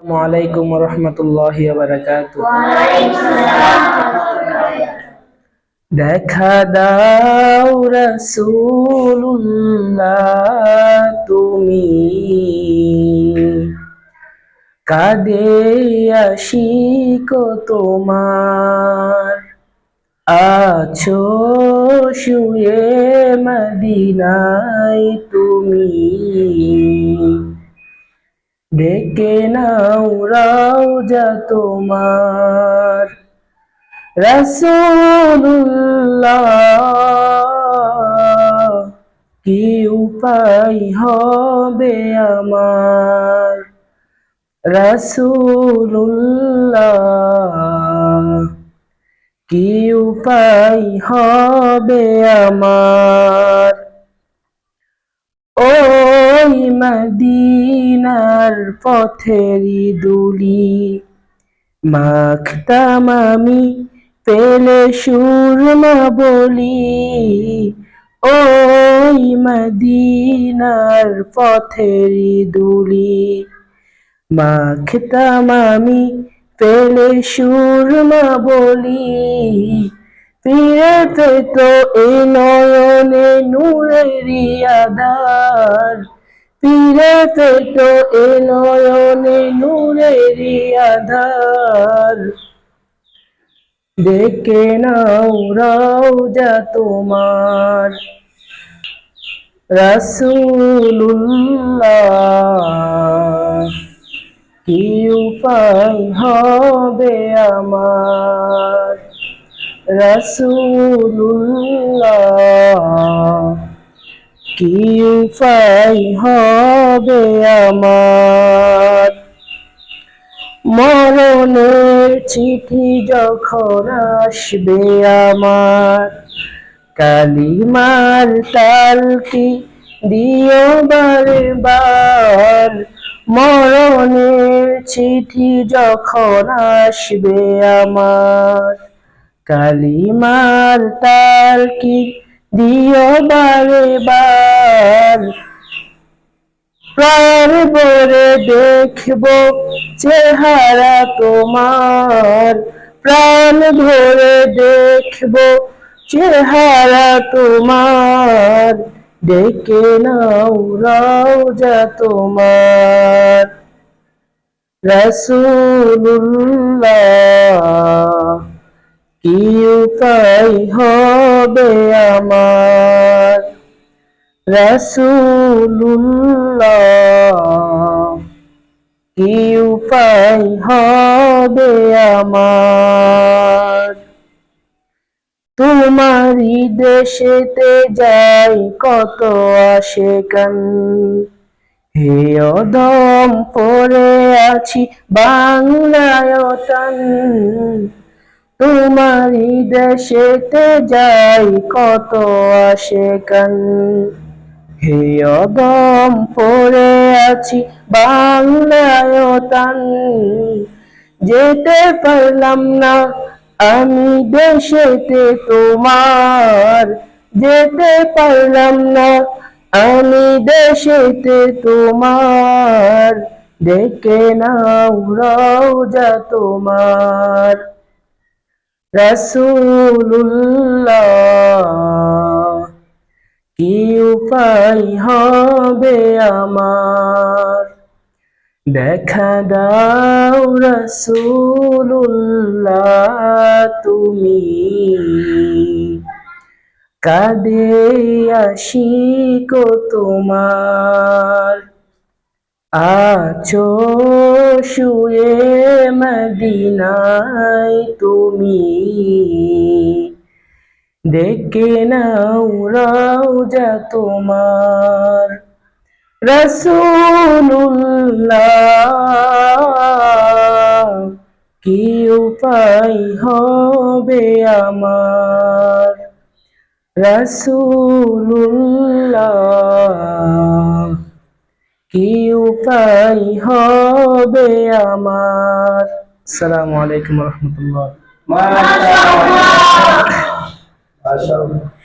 আসসালামু আলাইকুম রহমতুল্লাহি দেখা দাও রসুল্লাহ তুমি। কাদে আশিক তোমার। আছো শুয়ে মদিনায় তুমি। ডেকে নাও রাউজা তোমার। রসুল্লাহ কি উপায় হবে আমার? রসুল্লাহ কি উপায় হবে আমার? ওই মদিনার পথেরি দুলি। মাখতাম আমি পেলে সুরমা বলি, ওই মদিনার পথেরি দুলি। মাখতাম আমি পেলে সুরমা বলি, ফিরে পেত এ নয়নে নূরেরি আধার। ফিরে পেত এ নয়নে নূরেরি আধার। দেখে নাও রাউজা তোমার। রাসূলুল্লাহ, কি উপায় হবে আমার? রসুল্লাহ কি উপায় হবে আমার? মরণের চিঠি যখন আসবে আমার, কালিমার তালকি দিও বারবার। মরণের চিঠি যখন আসবে আমার, কালিমার তার কি দিও বারে বার। প্রাণ ভরে দেখব চেহারা তোমার। প্রাণ ভরে দেখব চেহারা তোমার। ডেকে নাও রাউজা তোমার। রসুল্লাহ কি উপায় হবে আমার? রসুল্লাহ কি উপায় হবে আমার? তোমারই দেশেতে যাই কত আসে কান হে অদম পরে আছি বাংলায় টান তোমারই দেশেতে যাই কত আসে কান হে অদম পড়ে আছি বাংলায় টান যেতে পারলাম না আমি দেশেতে তোমার। যেতে পারলাম না আমি দেশেতে তোমার। দেখে নাও রওজা তোমার। রসুল্লাহ কি উপায় হবে আমার? দেখা দাও রসুল্লাহ তুমি। কাদে আশিক তোমার। আছো শুয়ে মদিনায় তুমি। দেখে নাও রাউজা তোমার। রসুল্লাহ কি উপায় হবে আমার? রসুল্লাহ কি উপায় হবে আমার। আসসালামু আলাইকুম রহমতুল্লাহ। মাশাআল্লাহ মাশাআল্লাহ।